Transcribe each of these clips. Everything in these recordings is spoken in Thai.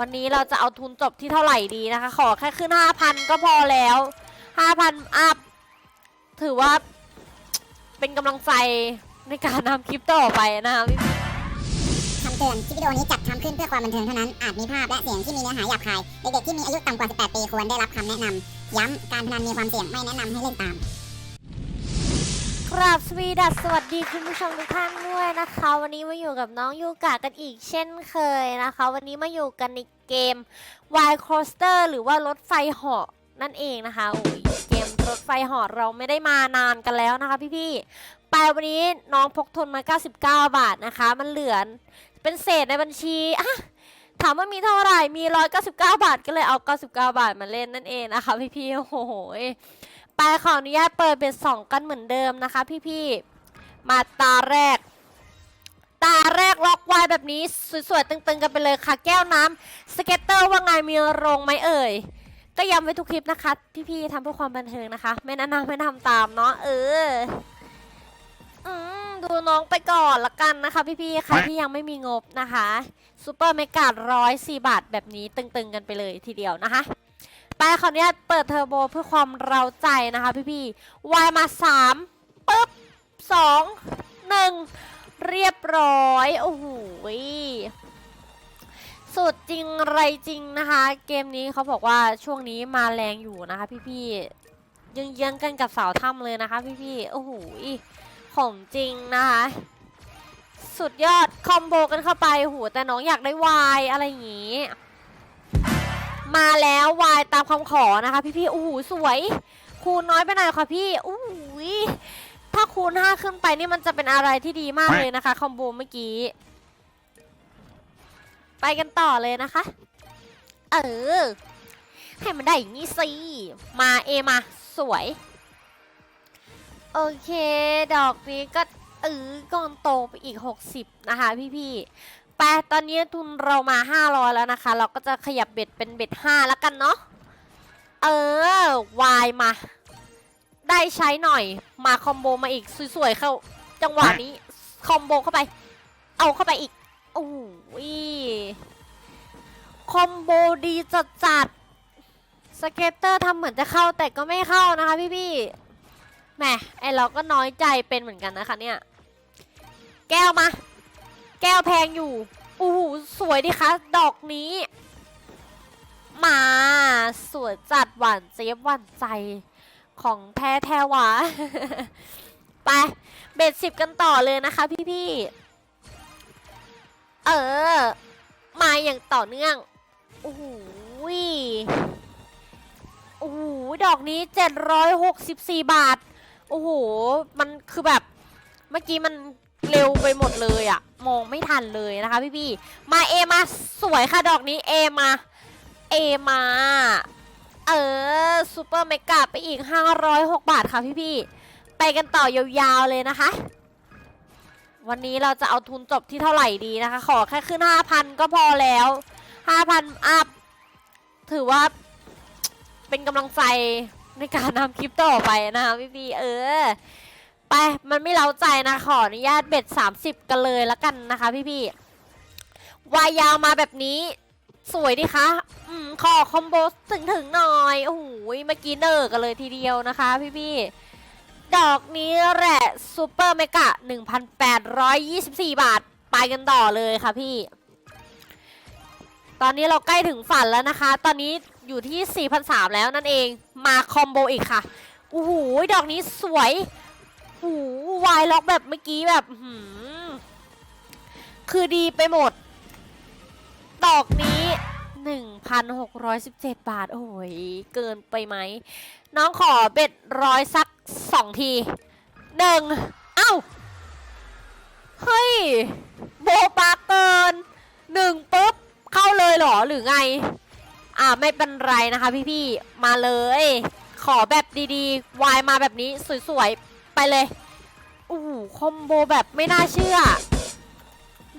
วันนี้เราจะเอาทุนจบที่เท่าไหร่ดีนะคะ ขอแค่ขึ้นห้าพันก็พอแล้วห้าพันอัพ ถือว่าเป็นกำลังใจในการทำคลิปต่อไปนะคะคำเตือน คลิปวิดีโอนี้จัดทำขึ้นเพื่อความบันเทิงเท่านั้น อาจมีภาพและเสียงที่มีเนื้อหาหยาบคาย เด็กๆที่มีอายุต่ำกว่า 18 ปีควรได้รับคำแนะนำ ย้ำ การพนันมีความเสี่ยงไม่แนะนำให้เล่นตาม กราบสวีดัสสวัสดีคุณผู้ชมทุกท่านด้วยนะคะ วันนี้มาอยู่กับน้องยูกะกันอีกเช่นเคยนะคะ วันนี้มาอยู่กันในเกม Wild Coaster หรือว่ารถไฟเหาะนั่นเองนะคะโอ้ยเกมรถไฟเหาะเราไม่ได้มานานกันแล้วนะคะพี่ๆไปวันนี้น้องพกทุนมา 99 บาทนะคะ มันเหลือเป็นเศษในบัญชีอะถามว่ามีเท่าไหร่มี 199 บาทก็เลยเอา 99 บาทมาเล่นนั่นเองนะคะพี่ๆโอ้โห ไปขออนุญาตเปิดเป็นสองกันเหมือนเดิมนะคะ พี่ๆ มาตาแรก ตาแรกล็อกไว้แบบนี้สวยๆตึงๆกันไปเลยค่ะ แก้วน้ำสเก็ตเตอร์ว่าไงมีโรงไหมเอ่ย ก็ย้ำไว้ทุกคลิปนะคะ พี่ๆทำเพื่อความบันเทิงนะคะ ไม่แนะนำไม่ทำตามเนาะเออดูน้องไปก่อนละกันนะคะ พี่ๆ ใครที่ยังไม่มีงบนะคะซูเปอร์เมการ้อยสี่บาทแบบนี้ตึงๆกันไปเลยทีเดียวนะคะ ไปขออนุญาตเปิดเทอร์โบเพื่อความเราใจนะคะพี่ๆวายมาสามปึ๊บสองหนึ่งเรียบร้อย โอ้โหสุดจริงไรจริงนะคะ เกมนี้เขาบอกว่าช่วงนี้มาแรงอยู่นะคะพี่ๆยังเยื้องกันกับเสาวถ้ำเลยนะคะพี่ๆโอ้โหของจริงนะคะ สุดยอดคอมโบกันเข้าไปโอ้โหแต่น้องอยากได้วายอะไรอย่างงี้ มาแล้ววายตามคำขอนะคะ พี่ๆอู้หูสวย คูณน้อยไปหน่อยค่ะพี่อู้ยถ้าคูณห้าขึ้นไปนี่มันจะเป็นอะไรที่ดีมากเลยนะคะคอมโบเมื่อกี้ ไปกันต่อเลยนะคะ เออ ให้มันได้อย่างนี้สิ มาเอมาสวย โอเค ดอกนี้ก็เออก้อนโตไปอีก 60 นะคะพี่ๆ ไปตอนนี้ทุนเรามา 500 แล้วนะคะ เราก็จะขยับเบ็ดเป็นเบ็ด5แล้วกันเนาะ เออ วายมา ได้ใช้หน่อย มาคอมโบมาอีก สวยๆ เข้า จังหวะนี้ คอมโบเข้าไป เอาเข้าไปอีกโอ้ยคอมโบดีจัดจัดสเก็ตเตอร์ทำเหมือนจะเข้าแต่ก็ไม่เข้านะคะพี่ๆแหมไอเราก็น้อยใจเป็นเหมือนกันนะคะเนี่ย แก้วมา แก้วแพงอยู่อู้หูสวยดิคะ ดอกนี้ มา สวยจัดหวานเจี๊ยบหวานใจของแท้แท้วาไป เบ็ดสิบกันต่อเลยนะคะพี่ๆ เออ มาอย่างต่อเนื่อง โอ้โหโอ้โห ดอกนี้ 764 บาท โอ้โห มันคือแบบ เมื่อกี้มัน เร็วไปหมดเลยอะมองไม่ทันเลยนะคะพี่พี่ๆมาเอมาสวยค่ะดอกนี้เอมาเอมาเออซูเปอร์เมกะไปอีก 506 บาทค่ะพี่พี่ๆไปกันต่อยาวๆเลยนะคะ วันนี้เราจะเอาทุนจบที่เท่าไหร่ดีนะคะ ขอแค่ขึ้น 5,000 ก็พอแล้ว 5,000 อัพ ถือว่าเป็นกำลังใจในการทำคลิปต่อไปนะคะพี่พี่ๆเออ ไปมันไม่เล้าใจนะขออนุญาตเบ็ด 30 กันเลยละกันนะคะพี่พี่ๆวายยาวมาแบบนี้ สวยดิคะอืมขอคอมโบถึงถึงหน่อยโอ้โหเมื่อกี้เนอร์กันเลยทีเดียวนะคะพี่พี่ๆดอกนี้แหละซูเปอร์เมกะ 1,824 บาท ไปกันต่อเลยค่ะพี่ ตอนนี้เราใกล้ถึงฝันแล้วนะคะ ตอนนี้อยู่ที่4,003แล้วนั่นเองมาคอมโบอีกค่ะโอ้โหดอกนี้สวย หวายล็อกแบบเมื่อกี้แบบหือคือดีไปหมด ดอกนี้ 1,617 บาท โอ้ย เกินไปไหม น้องขอเบ็ดร้อยสักสองทีหนึ่งเอ้า เฮ้ย โบปาเกินหนึ่งปุ๊บ เข้าเลยเหรอหรือไง อ่าไม่เป็นไรนะคะพี่ๆ มาเลย ขอแบบดีๆ วายมาแบบนี้สวยๆ ไปเลยอู้หูคอมโบแบบไม่น่าเชื่อ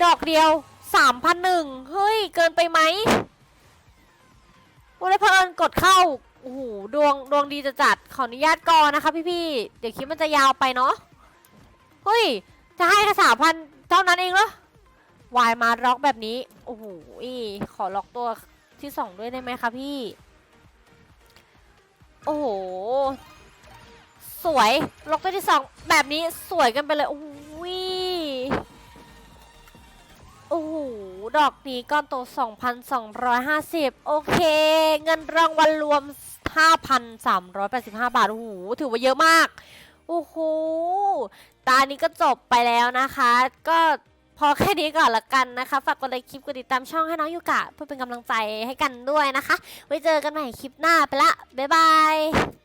ดอกเดียวสามพันหนึ่งเฮ้ย เกินไปไหมวันนี้เพลินกดเข้าโอ้โหดวงดวงดีจะจัดขออนุญาตก่อนนะคะพี่ๆเดี๋ยวคลิปมันจะยาวไปเนาะเฮ้ย จะให้แค่สามพันเท่านั้นเองเหรอวายมาล็อกแบบนี้ โอ้โหอีขอล็อกตัวที่สองด้วยได้ไหมคะพี่ โอ้โห สวยล็อกตัวที่สองแบบนี้สวยกันไปเลยโอ้โหโอ้โหดอกนี้ก้อนโต 2,250 โอเค เงินรางวัลรวม 5,385 บาท โอ้โห ถือว่าเยอะมาก โอ้โห ตานี้ก็จบไปแล้วนะคะ ก็พอแค่นี้ก่อนละกันนะคะ ฝากกดไลค์คลิป กดติดตามช่องให้น้องยูกะ เพื่อเป็นกำลังใจให้กันด้วยนะคะ ไว้เจอกันใหม่คลิปหน้าไปละ บ๊ายบาย